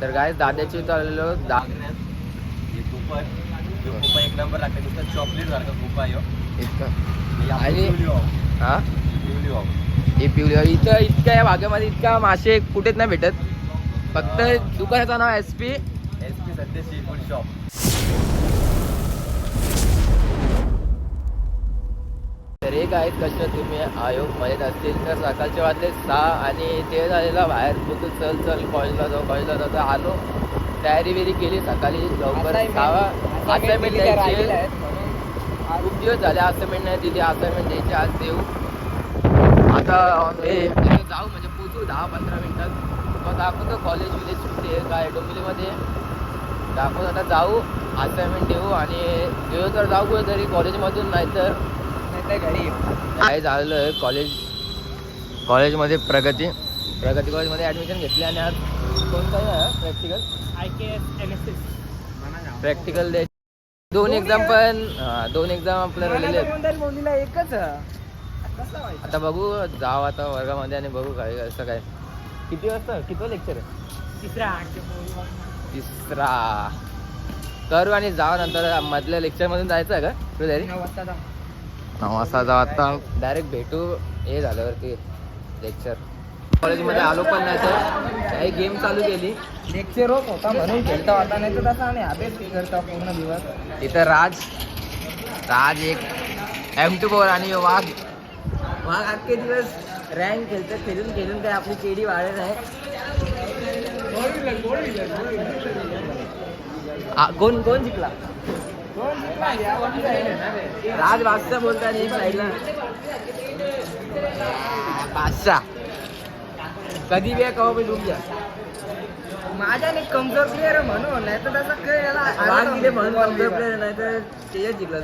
तर काय दादाची इथं आलेलो दा खूप आहे. खूप एक नंबर लागते. नुसतं चॉकलेट सारखं खूप आहे इतकं आणि आणि- पिवली वाव. हा? पिवली इथं इतक्या या भागामध्ये इतका मासे कुठेच नाही भेटत. फक्त दुकानाचं नाव एस पी SP सध्या सी फूड शॉप तर एक आहेत कष्ट तुम्ही आयोग मजेत असतील. तर सकाळचे वाजले सहा आणि ते झालेला बाहेर. बोलतो चल चल कॉलेजला जाऊ कॉलेजला जाऊ. आलो. तयारी बिरी केली. सकाळी लवकर सहा असाइनमेंट द्यायची. खूप दिवस झाले असाइनमेंट नाही दिली. असाइनमेंट द्यायची आज देऊ. आता हे जाऊ म्हणजे पोचू दहा पंधरा मिनिटात मग दाखवतो कॉलेज विलेज कुठे आहे काय डोंबिवलीमध्ये. दाखवतो आता जाऊ. असाइनमेंट देऊ आणि गेलो तर जाऊ कुठेतरी. कॉलेजमधून नाही तर घरी? काय झालेलं आहे. कॉलेज कॉलेजमध्ये प्रगती. प्रगती कॉलेजमध्ये ॲडमिशन घेतली आणि आज कोणतं practical I K S N S S practical द्यायचे दोन एक्झाम पण दोन एक्झाम आपल्या राहिलेले आहेत. एकच. आता बघू जाऊ आता वर्गामध्ये आणि बघू काय कसं काय. किती वाजता? किती लेक्चर आहे? तिसरा तिसरा. करू आणि जाऊ नंतर मधल्या लेक्चरमधून जायचं आहे का? तुझ्या नऊ वाजता जाऊ. आता. डायरेक्ट भेटू हे झाल्यावरती लेक्चर कॉलेजमध्ये आलो पण नाही तर काही गेम चालू केली. लेक्चर होत होता म्हणून खेळता होता नाही तर तसा आम्ही अभ्यास करता पूर्ण दिवस. इथं राज राज एक एम टू फोर आणि वाघ. वाघ अख्खे दिवस रँक खेळतात खेळून खेळून काय आपली केडी वाढत आहे. कोण कोण जिंकला? राज बादशाह बोलतात एक साईडला बादशाह कधी बी कवा बी डूब जा. माझ्याने कमजोर प्लेअर म्हणून नाही तर तसा खेळ याला वाघ दिले म्हणून कमजोर player नाही तर तेच जिंकला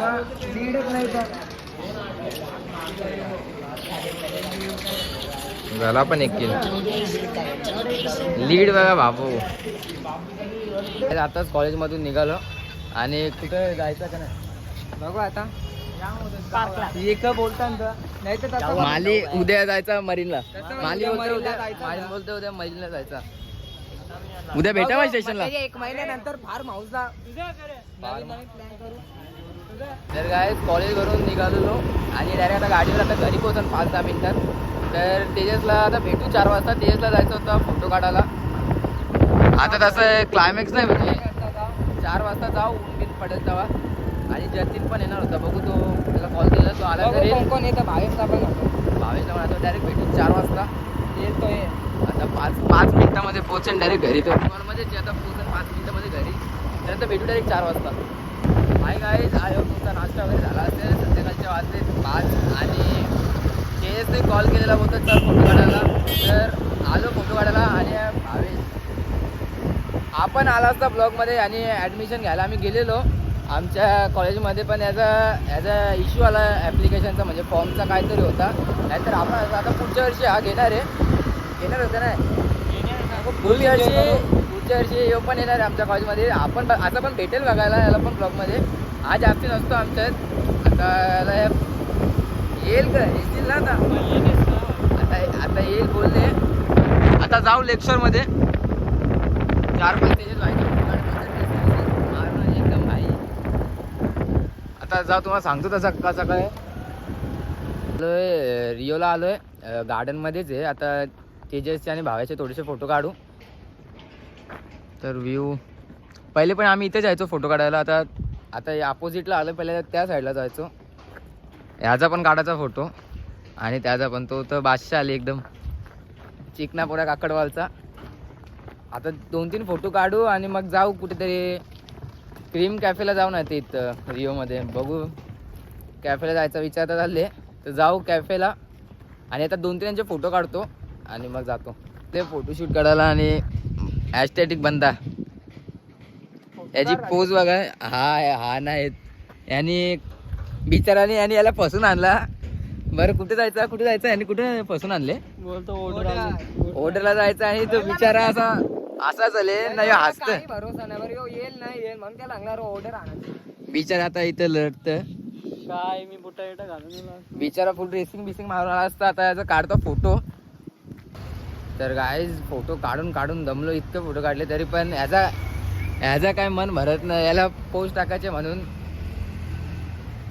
मग लीडच नाही तर. झाला पण एक किल लीड बघा बाबू. आताच कॉलेजमधून निघालो. आणि कुठं जायचं का नाही? बघू आता. एक बोलता नाही तर तसं माली उद्या जायचा मरीनला. तसं माली उद्या बोलतो मरीनला उद्या जायचं माली का? बोलतो उद्या मरीनला जायचा. उद्या भेटा मग स्टेशनला म्हणजे एक महिन्यानंतर फार माऊसला. नवीन नवीन प्लॅन करू. तर काय कॉलेज करून निघालेलो. आणि डायरेक्ट आता गाडीवर आता घरी पोहोचन पाच दहा मिनिटात. तर तेजसला आता भेटू चार वाजता. तेजसला जायचं होतं फोटो काढायला. आता तसं क्लायमॅक्स नाही म्हणजे चार वाजता जाऊ. ऊन बिन पडेल तेव्हा. आणि जतीन पण येणार होता. बघू तो. त्याला कॉल केला तो आला बघू तरी कोण कोण येतं. बाहेरचा पण भावेशला म्हणा डायरेक्ट भेटू चार वाजता. येतोय. आता पाच पाच मिनिटामध्ये पोहोचेन डायरेक्ट घरी तर मध्ये जे आता पोहोचेन पाच मिनिटामध्ये घरी. त्यानंतर भेटू डायरेक्ट चार वाजता. हाय काय आयोग तुमचा नाश्ता वगैरे झाला असेल. संध्याकाळचे वाजले पाच आणि केसने कॉल केलेला होता चल फोटो काढायला तर आलो फोटो काढायला आणि भावेश आपण आला असता ब्लॉगमध्ये आणि ॲडमिशन घ्यायला आम्ही गेलेलो. आमच्या कॉलेजमध्ये पण याचा याचा इश्यू आला ॲप्लिकेशनचा म्हणजे फॉर्मचा काहीतरी होता. नाहीतर आपण आता पुढच्या वर्षी हा घेणार आहे. घेणार होतं नाही पुढच्या वर्षी पुढच्या वर्षी यो पण येणार आहे आमच्या कॉलेजमध्ये आपण असं पण भेटेल बघायला याला पण ब्लॉगमध्ये. आज जास्ती नसतो आमच्यात. आता याला येईल का? येतील ना आता. आता आता येईल बोलले आता जाऊ लेक्चरमध्ये चार पाच त्याच्यात व्हायचं एकदम भाई आता जा तुम्हाला सांगतो तसा कसा काय आलोय रिओला आलोय. गार्डनमध्येच आहे. आता तेजसचे आणि भावाचे थोडेसे फोटो काढू. तर व्ह्यू पहिले पण आम्ही इथे जायचो फोटो काढायला. आता आता अपोजिटला आलो पहिले त्या साईडला जायचो. ह्याचा पण काढायचा फोटो आणि त्याचा पण तो तर बादशाह आली एकदम. चिकना पोऱ्या काकडवालचा. आता दोन तीन फोटो काढू आणि मग जाऊ कुठेतरी क्रीम कॅफेला जाऊ ना ते इथं रिओमध्ये. बघू. कॅफेला जायचा विचार तर चालले तर जाऊ कॅफेला. आणि आता दोन तीनचे फोटो काढतो आणि मग जातो. ते फोटोशूट काढायला आणि ॲस्टॅटिक बंदा याची पोज बघा. हा हा नाही. यांनी बिचाराने यांनी याला फसून आणला. बरं कुठे जायचं? कुठे जायचं? यांनी कुठे फसून आणले? बोलतो ऑर्डरला जायचं आणि तो बिचारा असा असा चाले नाही हसत काही भरोसा नाही बरं ह्यो येईल नाही येईल म्हणून त्याला लागणार ऑर्डर आणायची बिचारा आता इथं लढत काय मी बुटा बिटा घालून बिचारा फुल ड्रेसिंग बिसिंग मारून आला असता आता याचा काढतो फोटो तर गाईज फोटो काढून काढून दमलो इतके फोटो काढले तरी पण ह्याचा ह्याचा काय मन भरत नाही याला पोस्ट टाकायचे म्हणून.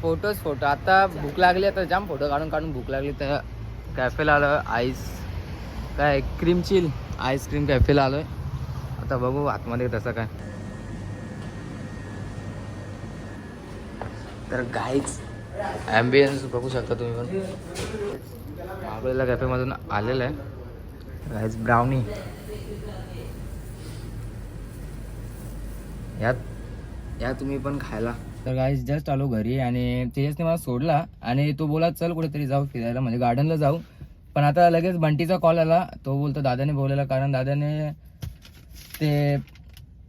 फोटोच फोटो आता भूक लागली तर जाम फोटो काढून काढून भूक लागली तर कॅफेला आलो आईस काय क्रीम चिल आईस्क्रीम कॅफेला आलोय. आता बघू आतमध्ये तसं काय. तर गाईच ॲम्बियन्स बघू शकता तुम्ही पण. आपल्याला कॅफेमधून आलेलं आहे. गाईज ब्राउनी यात या तुम्ही पण खायला. तर गाईज जस्ट आलो घरी आणि तेजसने मला सोडला आणि तो बोला चल कुठेतरी जाऊ फिरायला. म्हणजे गार्डनला जाऊ. पण आता लगेच बंटीचा कॉल आला. तो बोलतो दादाने बोललेला कारण दादाने ते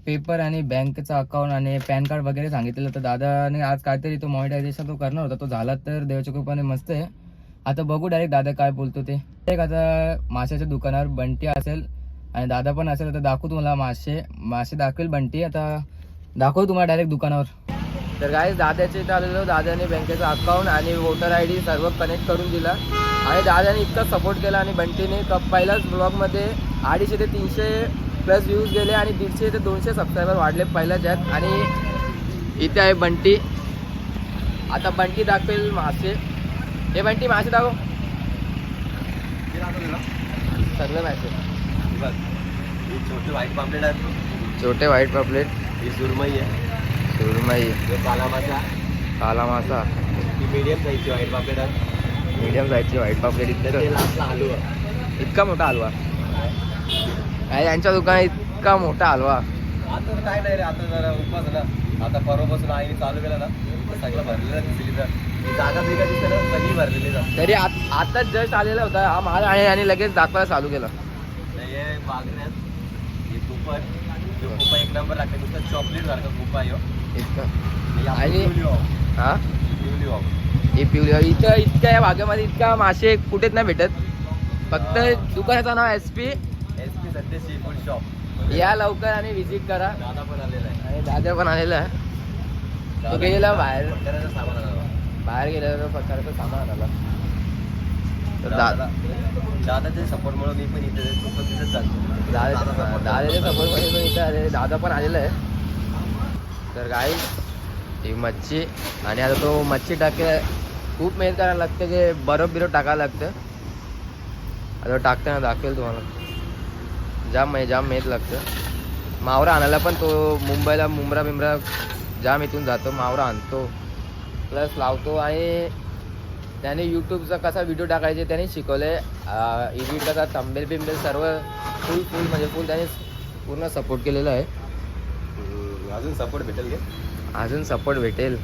पेपर आणि बँकचं अकाउंट आणि पॅन कार्ड वगैरे सांगितलेलं. तर दादाने आज काहीतरी तो मॉनिटायझेशन तो करणार होता. तो झाला तर देवाच्या कृपाने मस्त आहे. आता बघू डायरेक्ट दादा काय बोलतो ते. एक आता माशाच्या दुकानावर बंटी असेल आणि दादा पण असेल. तर दाखवू तुम्हाला मासे मासे दाखवेल बंटी. आता दाखवू तुम्हाला डायरेक्ट दुकानावर. तर काय दादाचे इथं आलेलो. दादाने बँकेचं अकाउंट आणि वोटर आय डी सर्व कनेक्ट करून दिला. आणि दादाने इतका सपोर्ट केला आणि बंटीने. क पहिल्याच ब्लॉगमध्ये अडीचशे ते तीनशे प्लस व्ह्यूज गेले आणि दीडशे ते दोनशे सबस्क्रायबर वाढले पहिल्याच यात आणि इथे आहे बंटी. आता बंटी दाखवेल मासे. हे बंटी मासे दाखव. सगळे मासे छोटे व्हाईट पापलेट आहेत छोटे व्हाईट पापलेट. ही सुरमई आहे. सुरमई. हे काला मासा काला मासा ही मीडियम साईजची व्हाईट पापलेट आहेत. मीडियम साईजची व्हाईट पापलेट इतकं. आहे. इतका मोठा हलवा काय यांच्या दुकानात इतका मोठा हलवा. आता काय नाही रे आता जरा उपास ना आता परवापासून आईने चालू केलं ना सगळं भरलेलं दिसली तर जागा बिगा दिसते ना सगळी भरलेली तरी आत- जस्ट आलेला होता हा माल आहे आणि लगेच दाखवायला चालू केलं. हे बागण्यात हे हे एक नंबर लागते. नुसतं चॉकलेट सारखं तुपा आहे हो. इतकं. हे आणि- पिवली इथं इतक्या या भागामध्ये इतका मासे कुठेच नाही भेटत. फक्त दुकानाचं नाव S P Satya sea food shop या लवकर आणि व्हिजिट करा. दादा पण आलेला आहे. आणि दादा पण आलेला आहे. तो गेलेला बाहेर. पत्कराचं सामान आणायला. बाहेर गेलेला पत्कराचं सामान दा दादा दादाच्या सपोर्टमुळे मी पण इथे तू पण तिथेच दादा दादाच्या पण इथं आले दादा पण आलेला आहे. तर गाई ही मच्छी आणि आता तो मच्छी टाके खूप मेहनत करायला लागते की बरफ बिरफ टाकायला लागतं. आता टाकताना दाखवेल तुम्हाला. जाम म्हणजे जाम मेहनत लागतं. मावरा आणायला पण तो मुंबईला मुंब्रा बिंब्रा जाम इथून जातो मावरा आणतो. प्लस लावतो आणि त्याने यूट्यूबचा कसा व्हिडिओ टाकायचे त्याने शिकवले एडिट कसा तंबेल बिंबेल सर्व फुल फुल म्हणजे फुल त्याने पूर्ण सपोर्ट केलेला आहे. अजून सपोर्ट भेटेल का? अजून सपोर्ट भेटेल.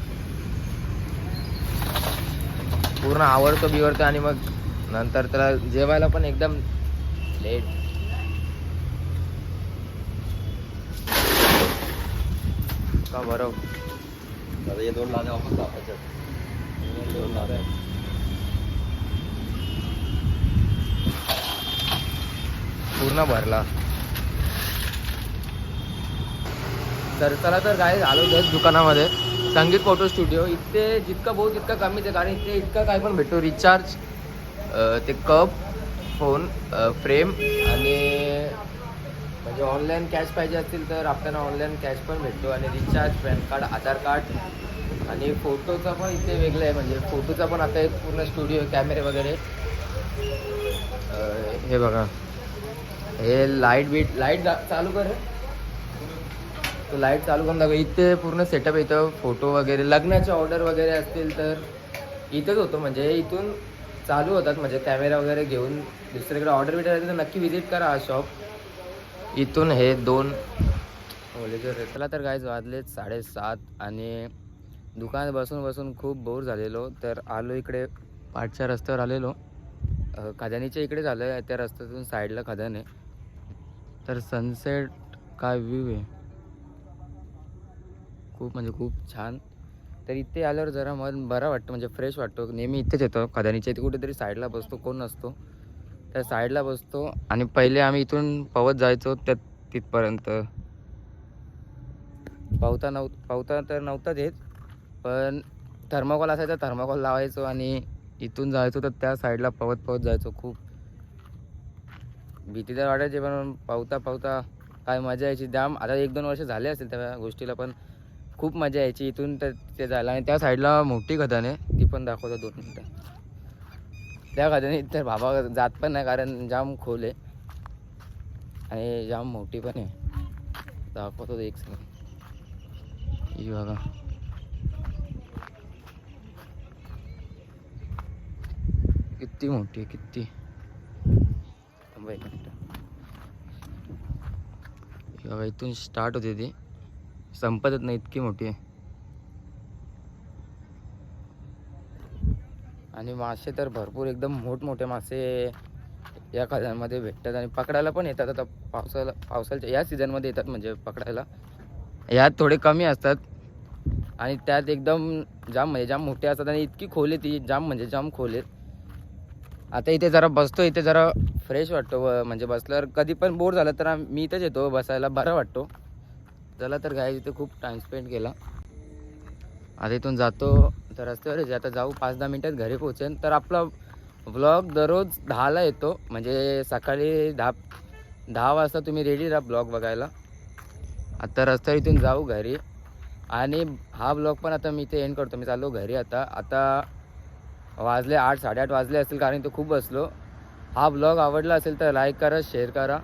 पूर्ण आवडतो बिवडतो आणि मग नंतर त्याला जेवायला पण एकदम लेट का बरं? आता हे दोन लाद्या वापस दोन लाद्या. पूर्ण भरला. तर चला तर काय झालो जस्ट दुकानामध्ये. संगीत फोटो स्टुडिओ. इथे जितकं बहुत तितकं कमीच आहे कारण इथे इतकं काय पण भेटतो. रिचार्ज ते कप फोन फ्रेम आणि म्हणजे ऑनलाईन कॅश पाहिजे असतील तर आपल्याला ऑनलाईन कॅश पण भेटतो आणि recharge PAN card Aadhaar card आणि फोटोचा पण इथे वेगळं आहे. म्हणजे फोटोचा पण आता एक पूर्ण स्टुडिओ कॅमेरे वगैरे. हे बघा. हे लाइट बीट लाइट चालू कर तो लाइट चालू करून दाखव. इथे पूर्ण सेटअप इथं फोटो वगैरे. लग्नाचे ऑर्डर वगैरे असतील तर इथंच होतो. म्हणजे इथून चालू होतात. म्हणजे कॅमेरा वगैरे घेऊन दुसरीकडे ऑर्डर बिटर तर नक्की व्हिजिट करा हा शॉप इथून हे दोन चला तर काय वाजले साडेसात आणि दुकानात बसून बसून खूप बोर झालेलो. तर आलो इकडे पाठच्या रस्त्यावर आलेलो. खदानीच्या इकडे झालं आहे त्या रस्त्यातून साईडला खदान आहे तर सनसेट काय व्ह्यू आहे? खूप म्हणजे खूप छान. तर इथे आल्यावर जरा मन बरा वाटतं म्हणजे फ्रेश वाटतो. नेहमी इथेच येतो. खदानीच्या इथे कुठेतरी साईडला बसतो. कोण नसतो. त्या साईडला बसतो आणि पहिले आम्ही इथून पवत जायचो त्या तिथपर्यंत. पावता नव्ह पावता तर नव्हताच येत पण थर्माकॉल असायचा थर्माकॉल लावायचो आणि इथून जायचो तर त्या साईडला पवत पवत जायचो खूप. भीती तर वाटायची पण पावता पावता काय मजा यायची. जाम आता एक दोन वर्ष झाले असेल त्या गोष्टीला पण खूप मजा यायची इथून तर ते जायला. आणि त्या साईडला मोठी खदान आहे ती पण दाखवतो दोन मिनटं. त्या खदानीत तर बाबा जात पण नाही कारण जाम खोल आहे. आणि जाम मोठी पण आहे. दाखवतो एक सेकंड ही बघा. किती मोठी आहे किती? बघा इथून स्टार्ट होते ती. संपतच नाही इतकी मोठी आहे. आणि मासे तर भरपूर एकदम मोठमोठे मासे या खड्यांमध्ये भेटतात आणि पकडायला पण येतात. आता पावसाला पावसाळ्याच्या या सीझनमध्ये येतात म्हणजे पकडायला. यात थोडे कमी असतात. आणि त्यात एकदम जाम म्हणजे जाम मोठे असतात आणि इतकी खोल आहे ती जाम म्हणजे जाम खोल आता इथे जरा बसतो इथे जरा फ्रेश वाटतो. म्हणजे बसल्यावर कधी पण बोर झालं तर मी इथेच येतो बसायला बरं वाटतो. चला तर काय इथे खूप टाईम स्पेंड केला. आता इथून जातो. तर रस्त्यावर आता जाऊ पाच दहा मिनटात घरी पोहोचेन. तर आपला ब्लॉग दररोज दहाला येतो. म्हणजे सकाळी दहा दहा वाजता तुम्ही रेडी राहा ब्लॉग बघायला. आता रस्त्यावर इथून जाऊ घरी. आणि हा ब्लॉग पण आता मी इथे एंड करतो. मी चाललो घरी आता. आता वाजले आठ साडेआठ वाजले असतील कारण तो खूप बसलो. हा ब्लॉग आवडला असेल तर लाईक करा शेअर करा.